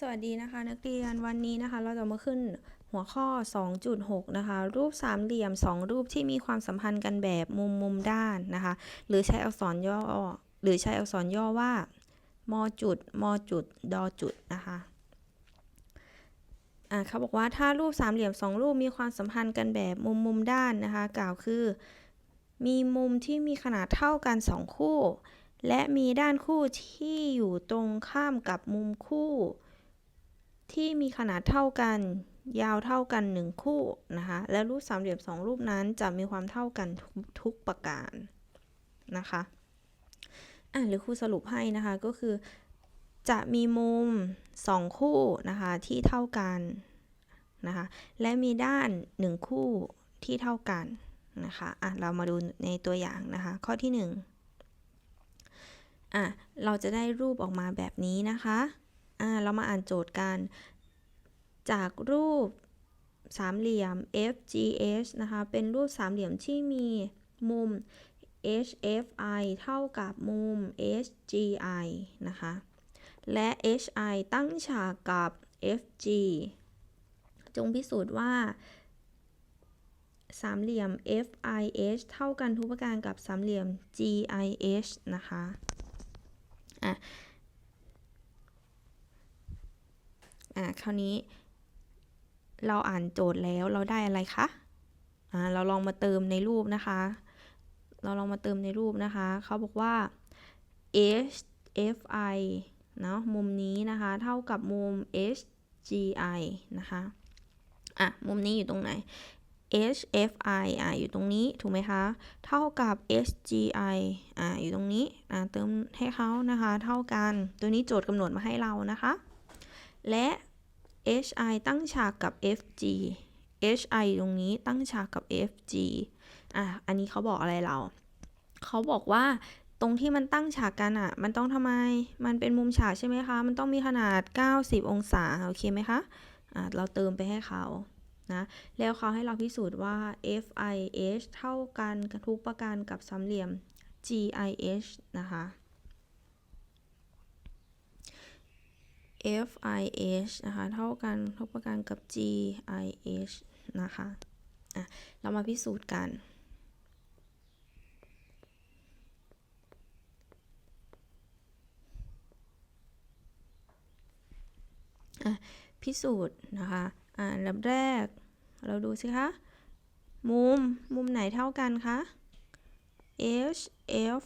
สวัสดีนะคะ นักเรียนวันนี้นะคะ เราจะมาขึ้นหัวข้อ 2.6 นะคะ รูปสามเหลี่ยม 2 รูปที่มีความสัมพันธ์กันแบบมุมมุมด้านนะคะ หรือใช้อักษรย่อหรือใช้อักษรย่อว่ามจุดมจุดดจุดนะคะอ่าเขาบอกว่าถ้ารูปสามเหลี่ยม 2 รูปมีความสัมพันธ์กันแบบมุมมุมด้านนะคะ กล่าวคือ มีมุมที่มีขนาดเท่ากัน 2 คู่ และมีด้านคู่ที่อยู่ตรงข้ามกับมุมคู่ ที่มีขนาดเท่ากัน ยาวเท่ากัน 1 คู่นะคะ และรูปสามเหลี่ยม2รูปนั้นจะมีความเท่ากันทุกทุกประการนะคะอะหรือครูสรุปให้นะคะก็คือ จะมีมุม 2 คู่นะคะที่เท่ากันนะคะและมีด้าน 1 คู่ที่เท่ากันนะคะอะเรามาดูในตัวอย่างนะคะ ข้อที่1อะเราจะได้รูปออกมาแบบนี้นะคะ อะเรามาอ่านโจทย์กัน จากรูปสามเหลี่ยม FGH นะคะ เป็นรูปสามเหลี่ยมที่มีมุม HFI เท่ากับมุม HGI นะคะ และ HI ตั้งฉากกับ FG จงพิสูจน์ว่า สามเหลี่ยม FIH เท่ากันทุกประการกับสามเหลี่ยม GIH นะคะ อะ อะคราวนี้ เราอ่านโจทย์แล้วเราได้อะไรคะอ่าเราลองมาเติมในรูปนะคะ เราลองมาเติมในรูปนะคะเขาบอกว่า H F I เนาะมุมนี้นะคะเท่ากับมุม H G I นะคะอะมุมนี้อยู่ตรงไหน H F I อะอยู่ตรงนี้ถูกไหมคะ เท่ากับ H G I อะอยู่ตรงนี้อะเติมให้เขานะคะ เท่ากัน ตัวนี้โจทย์กำหนดมาให้เรานะคะ และ HI ตั้งฉากกับ FG HI ตรงนี้ตั้งฉากกับ FG อะ อันนี้เขาบอกอะไรเรา เขาบอกว่าตรงที่มันตั้งฉากกันอะ มันต้องทำไม มันเป็นมุมฉากใช่ไหมคะ มันต้องมีขนาด 90 องศา โอเคไหมคะ อะ เราเติมไปให้เขานะ แล้วเขาให้เราพิสูจน์ว่า FIH เท่ากันทุกประการกับสามเหลี่ยม GIH นะคะ FIH นะคะ เท่ากันทุกประการกับ GIH นะคะอะเรามาพิสูจน์กัน พิสูจน์นะคะอ่าอันแรก เราดูสิคะ มุม มุมไหนเท่ากันคะ H F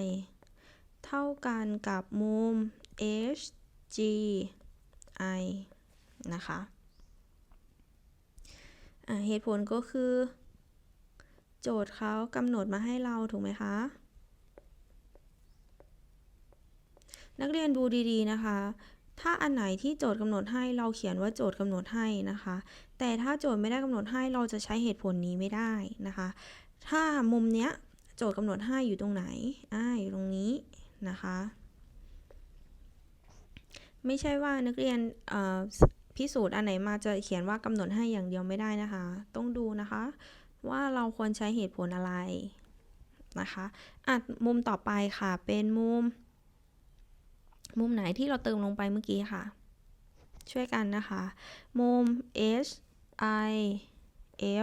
I เท่ากันกับมุม H G I นะคะเหตุผลก็คือ โจทย์เขากำหนดมาให้เราถูกไหมคะ นักเรียนดูดีๆนะคะ ถ้าอันไหนที่โจทย์กำหนดให้เราเขียนว่าโจทย์กำหนดให้นะคะ แต่ถ้าโจทย์ไม่ได้กำหนดให้เราจะใช้เหตุผลนี้ไม่ได้นะคะ ถ้ามุมเนี้ยโจทย์กำหนดให้อยู่ตรงไหนอ่าอยู่ตรงนี้นะคะ ไม่ใช่ว่านักเรียนพิสูจน์อันไหนมาจะเขียนว่ากำหนดให้อย่างเดียวไม่ได้นะคะ ต้องดูนะคะ ว่าเราควรใช้เหตุผลอะไรนะคะอะมุมต่อไปค่ะ เป็นมุม มุมไหนที่เราเติมลงไปเมื่อกี้ค่ะ ช่วยกันนะคะ มุม H I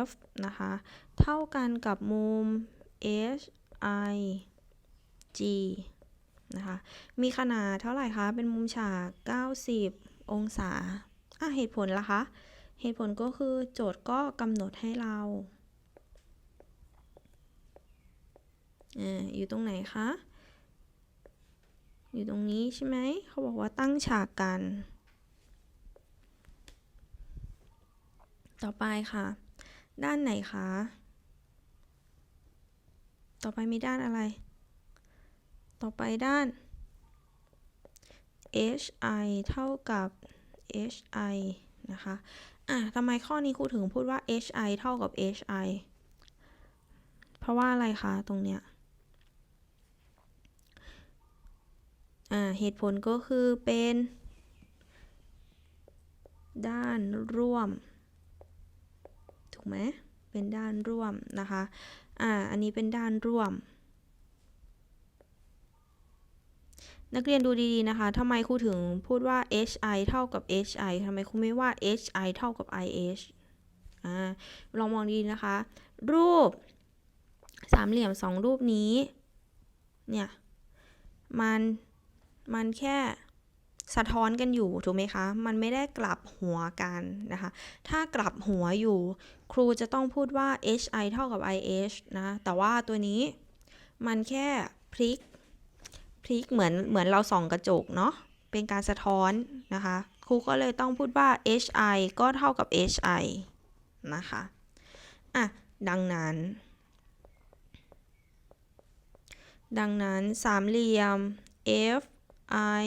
F นะคะ เท่ากันกับมุม H I G นะคะ มีขนาดเท่าไหร่คะ เป็นมุมฉาก 90 องศา อะเหตุผลล่ะคะ เหตุผลก็คือโจทย์ก็กำหนดให้เราอ่าอยู่ตรงไหนคะ อยู่ตรงนี้ใช่ไหม เขาบอกว่าตั้งฉากกัน ต่อไปค่ะ ด้านไหนคะ ต่อไปมีด้านอะไร ต่อไปด้าน hi เท่ากับ hi นะคะ อะทำไมข้อนี้ครูถึงพูดว่า hi เท่ากับ hi เพราะว่าอะไรคะตรงเนี้ย อ่า เหตุผลก็คือเป็น ด้านร่วม ถูกไหม เป็นด้านร่วมนะคะ อ่า อันนี้เป็นด้านร่วม นักเรียนดูดีๆนะคะทำไมครูถึงพูดว่า hi เท่ากับ hi ทำไมครูไม่ว่า hi เท่ากับ ih อ่าลองมองดีนะคะ รูปสามเหลี่ยมสองรูปนี้ เนี่ย มัน มันแค่สะท้อนกันอยู่ ถูกไหมคะ มันไม่ได้กลับหัวกันนะคะ ถ้ากลับหัวอยู่ ครูจะต้องพูดว่า hi เท่ากับ ih นะ แต่ว่าตัวนี้มันแค่พลิก พลิกเหมือนเหมือนเราส่องกระจกเนาะเป็นการสะท้อนนะคะครูก็เลยต้องพูดว่า hi ก็เท่ากับ hi นะคะอะดังนั้น ดังนั้นสามเหลี่ยม f i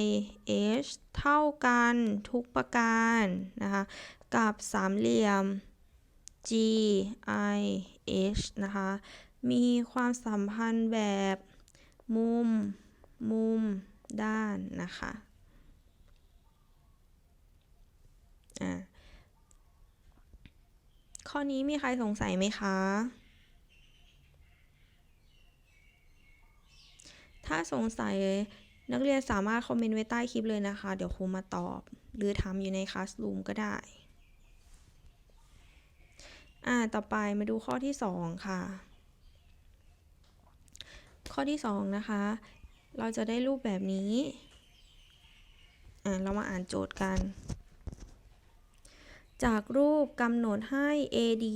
h เท่ากันทุกประการนะคะกับสามเหลี่ยม g i h นะคะมีความสัมพันธ์แบบมุม มุม ด้าน นะคะอะข้อนี้มีใครสงสัยไหมคะ ถ้าสงสัยนักเรียนสามารถคอมเมนต์ไว้ใต้คลิปเลยนะคะ เดี๋ยวครูมาตอบ หรือทำอยู่ในคลาส o ูมก็ได้ อ่า ต่อไปมาดูข้อที่ 2 ค่ะ ข้อที่ 2 นะคะ เราจะได้รูปแบบนี้ อ่าเรามาอ่านโจทย์กัน จากรูปกำหนดให้ AD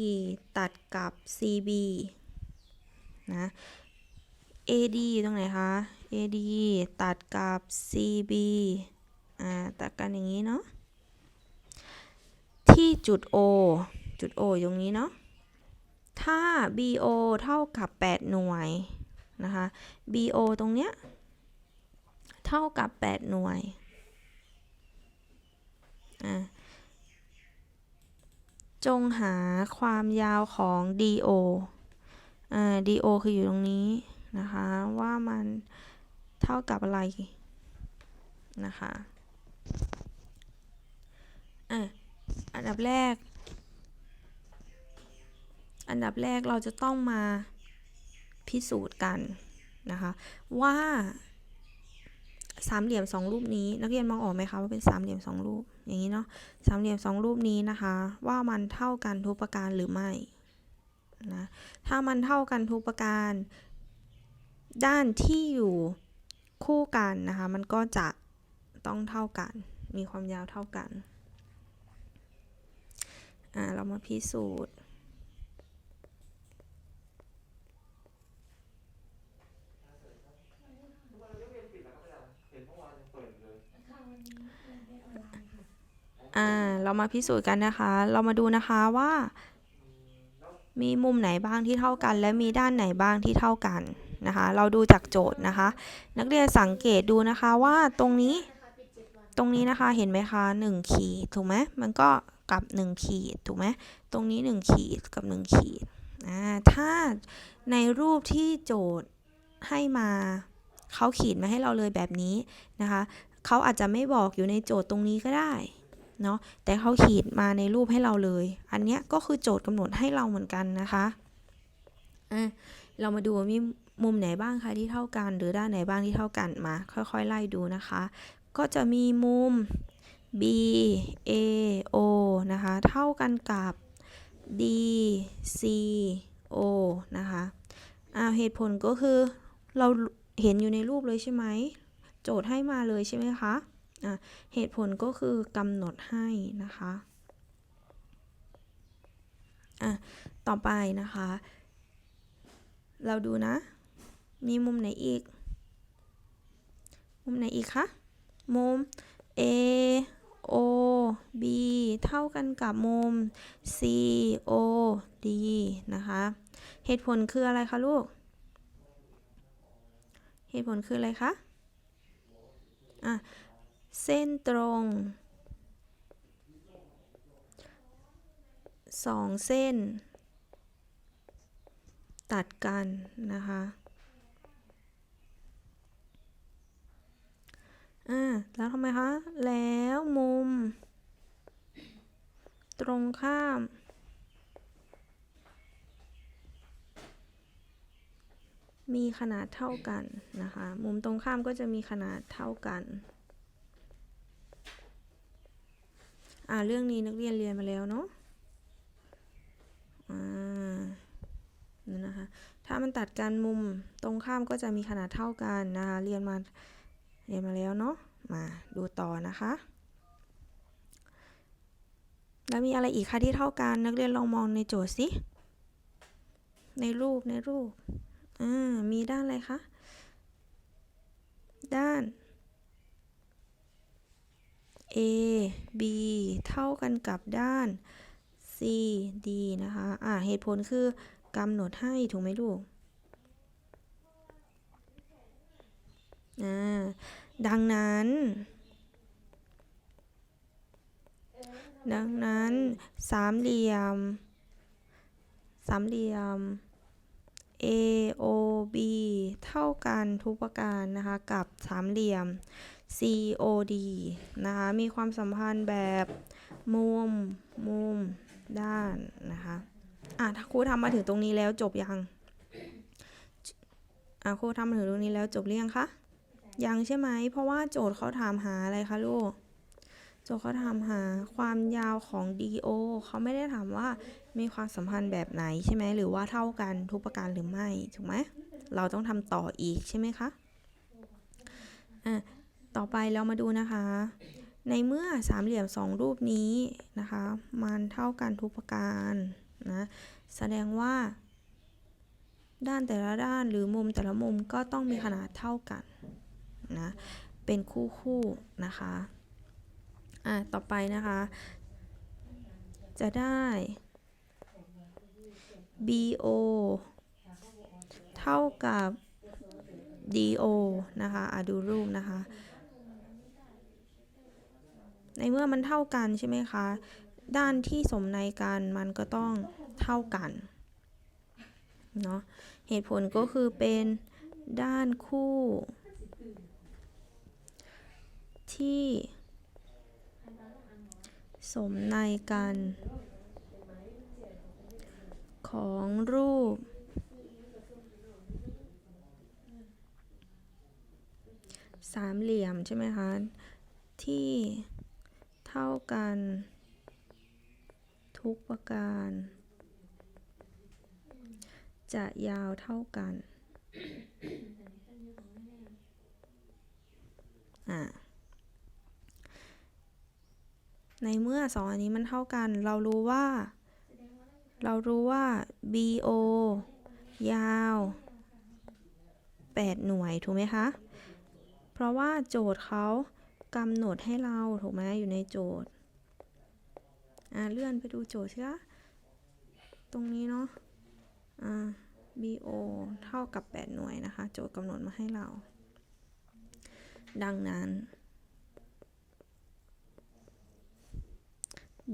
ตัดกับ CB นะ AD ตรงไหนคะ AD ตัดกับ CB อ่า ตัดกันอย่างนี้เนาะ ที่จุด O จุด O ตรงนี้เนาะ ถ้า BO เท่ากับ 8 หน่วยนะคะ BO ตรงเนี้ย ท่ากับ 8 หน่วย จงหาความยาวของ DO อ DO คืออยู่ตรงนี้นะคะ ว่ามันเท่ากับอะไรนะคะอะอันดับแรก อันดับแรกเราจะต้องมาพิสูจน์กันนะคะ ว่า สามเหลี่ยมสองรูปนี้ นักเรียนมองออกไหมคะว่าเป็นสามเหลี่ยมสองรูป อย่างนี้เนาะสามเหลี่ยมสองรูปนี้นะคะ ว่ามันเท่ากันทุกประการหรือไม่นะถ้ามันเท่ากันทุกประการ ด้านที่อยู่คู่กันนะคะ มันก็จะต้องเท่ากัน มีความยาวเท่ากันอ่าเรามาพิสูจน์ อ่า เรามาพิสูจน์กันนะคะ เรามาดูนะคะว่า มีมุมไหนบ้างที่เท่ากัน และมีด้านไหนบ้างที่เท่ากันนะคะ เราดูจากโจทย์นะคะ นักเรียนสังเกตดูนะคะว่าตรงนี้ ตรงนี้นะคะ เห็นไหมคะหนึ่งขีดถูกไหมมันก็กับหนึ่งขีดถูกไหมตรงนี้หนึ่งขีดกับหนึ่งขีดอ่าถ้าในรูปที่โจทย์ให้มาเขาขีดมาให้เราเลยแบบนี้นะคะ เขาอาจจะไม่บอกอยู่ในโจทย์ตรงนี้ก็ได้ เนาะแต่เขาขีดมาในรูปให้เราเลย อันเนี้ยก็คือโจทย์กำหนดให้เราเหมือนกันนะคะอะเรามาดูมีมุมไหนบ้างคะที่เท่ากัน หรือด้านไหนบ้างที่เท่ากันมา ค่อยๆ ไล่ดูนะคะ ก็จะมีมุม B A O นะคะ เท่ากันกับ D C O นะคะอ่าเหตุผลก็คือเราเห็นอยู่ในรูปเลยใช่ไหม โจทย์ให้มาเลยใช่ไหมคะ เหตุผลก็คือกำหนดให้นะคะอะต่อไปนะคะ เราดูนะ มีมุมไหนอีก มุมไหนอีกคะ มุม A O B เท่ากันกับมุม C O D นะคะ เหตุผลคืออะไรคะลูก เหตุผลคืออะไรคะ อะ เส้นตรงสองเส้น ตัดกันนะคะอ่าแล้วทำไมคะ แล้วมุม ตรงข้าม มีขนาดเท่ากันนะคะ มุมตรงข้ามก็จะมีขนาดเท่ากัน อ่าเรื่องนี้นักเรียนเรียนมาแล้วเนาะอ่านั่นนะคะ ถ้ามันตัดกันมุมตรงข้ามก็จะมีขนาดเท่ากันนะคะเรียนมาเรียนมาแล้วเนาะมาดูต่อนะคะ แล้วมีอะไรอีกคะที่เท่ากันนักเรียนลองมองในโจทย์สิในรูปในรูปอ่ามีด้านอะไรคะด้าน A B เท่ากันกับด้าน C D นะคะ อ่าเหตุผลคือกำหนดให้ถูกไหมลูก อ่า ดังนั้น ดังนั้นสามเหลี่ยม สามเหลี่ยม A O B เท่ากันทุกประการนะคะ กับสามเหลี่ยม C O D นะคะ มีความสัมพันธ์แบบมุม มุม ด้านนะคะ อะถ้าครูทำมาถึงตรงนี้แล้วจบยัง อะครูทำมาถึงตรงนี้แล้วจบหรือยังคะ ยังใช่ไหม เพราะว่าโจทย์เขาถามหาอะไรคะลูก โจทย์เขาถามหาความยาวของ DO เขาไม่ได้ถามว่ามีความสัมพันธ์แบบไหนใช่ไหม หรือว่าเท่ากันทุกประการหรือไม่ ถูกไหม เราต้องทำต่ออีกใช่ไหมคะ อะ ต่อไปเรามาดูนะคะ ในเมื่อสามเหลี่ยมสองรูปนี้นะคะ มันเท่ากันทุกประการนะแสดงว่า ด้านแต่ละด้านหรือมุมแต่ละมุมก็ต้องมีขนาดเท่ากันนะเป็นคู่คู่นะคะอะต่อไปนะคะ จะได้ BO เท่ากับ DO นะคะ อะดูรูปนะคะ ในเมื่อมันเท่ากันใช่ไหมคะ ด้านที่สมในกันมันก็ต้องเท่ากันเนาะเหตุผลก็คือเป็นด้านคู่ ที่ สมในกัน ของรูป สามเหลี่ยมใช่ไหมคะ ที่ เท่ากัน ทุกประการ จะยาวเท่ากัน อะในเมื่อสองอันนี้มันเท่ากัน เรารู้ว่า เรารู้ว่า BO ยาว 8 หน่วย ถูกไหมคะ เพราะว่าโจทย์เขา กำหนดให้เราถูกไหมอยู่ในโจทย์อ่าเลื่อนไปดูโจทย์สิคะตรงนี้เนาะอ่า BO เท่ากับ 8 หน่วยนะคะ โจทย์กำหนดมาให้เรา ดังนั้น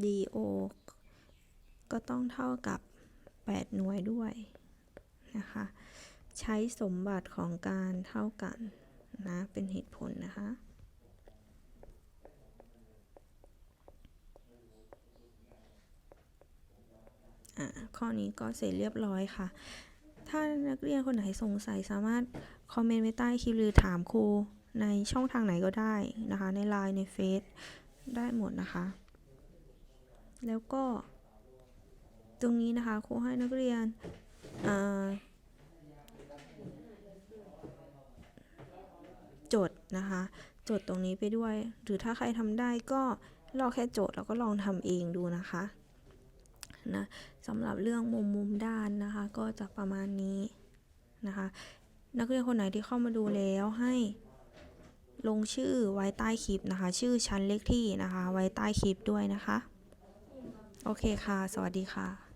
DO ก็ต้องเท่ากับ 8 หน่วยด้วยนะคะ ใช้สมบัติของการเท่ากันนะ เป็นเหตุผลนะคะ อะข้อนี้ก็เสร็จเรียบร้อยค่ะ ถ้านักเรียนคนไหนสงสัยสามารถคอมเมนต์ไว้ใต้คลิปหรือถามครูในช่องทางไหนก็ได้นะคะ ในไลน์ในเฟซได้หมดนะคะ แล้วก็ ตรงนี้นะคะครูให้นักเรียนจดนะคะจดตรงนี้ไปด้วย หรือถ้าใครทำได้ก็ลอกแค่โจทย์แล้วก็ลองทำเองดูนะคะ นะสำหรับเรื่องมุมมุมด้านนะคะ ก็จะประมาณนี้นะคะ นักเรียนคนไหนที่เข้ามาดูแล้วให้ลงชื่อไว้ใต้คลิปนะคะ ชื่อชั้นเลขที่นะคะ ไว้ใต้คลิปด้วยนะคะ โอเคค่ะ สวัสดีค่ะ